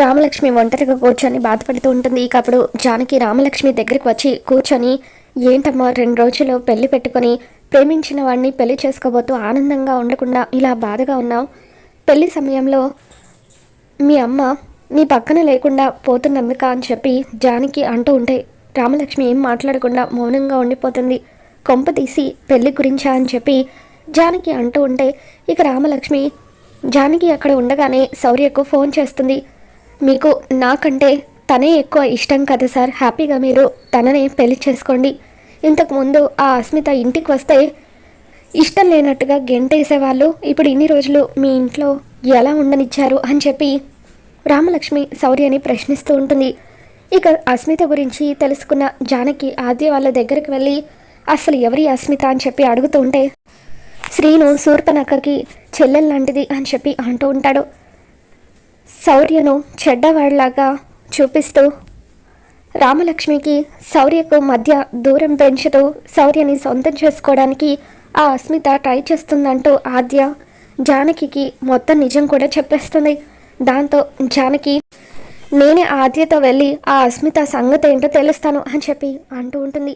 రామలక్ష్మి ఒంటరిగా కూర్చొని బాధపడుతూ ఉంటుంది. ఇక అప్పుడు జానకి రామలక్ష్మి దగ్గరికి వచ్చి కూర్చొని ఏంటమ్మా రెండు రోజులు పెళ్ళి పెట్టుకొని ప్రేమించిన వాడిని పెళ్ళి చేసుకోబోతూ ఆనందంగా ఉండకుండా ఇలా బాధగా ఉన్నావు? పెళ్ళి సమయంలో మీ అమ్మ నీ పక్కన లేకుండా పోతున్నందుక అని చెప్పి జానకి అంటూ ఉంటే రామలక్ష్మి ఏం మాట్లాడకుండా మౌనంగా ఉండిపోతుంది. కొంప తీసి పెళ్ళి గురించా అని చెప్పి జానకి అంటూ ఉంటే ఇక రామలక్ష్మి జానకి అక్కడ ఉండగానే శౌర్యకు ఫోన్ చేస్తుంది. మీకు నాకంటే తనే ఎక్కువ ఇష్టం కదా సార్. హ్యాపీగా మీరు తననే పెళ్ళి చేసుకోండి. ఇంతకుముందు ఆ అస్మిత ఇంటికి వస్తే ఇష్టం లేనట్టుగా గెంటేసేవాళ్ళు. ఇప్పుడు ఇన్ని రోజులు మీ ఇంట్లో ఎలా ఉండనిచ్చారు అని చెప్పి రామలక్ష్మి శౌర్యని ప్రశ్నిస్తూ ఉంటుంది. ఇక అస్మిత గురించి తెలుసుకున్న జానకి ఆద్య వాళ్ళ దగ్గరికి వెళ్ళి అసలు ఎవరి అస్మిత? అని చెప్పి అడుగుతూ ఉంటే శ్రీను శూర్పనక్కకి చెల్లెల్ లాంటిది అని చెప్పి అంటూ ఉంటాడు. శౌర్యను చెడ్డవాళ్ళాగా చూపిస్తూ రామలక్ష్మికి శౌర్యకు మధ్య దూరం పెంచుతూ శౌర్యని సొంతం చేసుకోవడానికి ఆ అస్మిత ట్రై చేస్తుందంటూ ఆద్య జానకి మొత్తం నిజం కూడా చెప్పేస్తుంది. దాంతో జానకి నేనే ఆద్యతో వెళ్ళి ఆ అస్మిత సంగతి ఏంటో తెలుస్తాను అని చెప్పి అంటూ ఉంటుంది.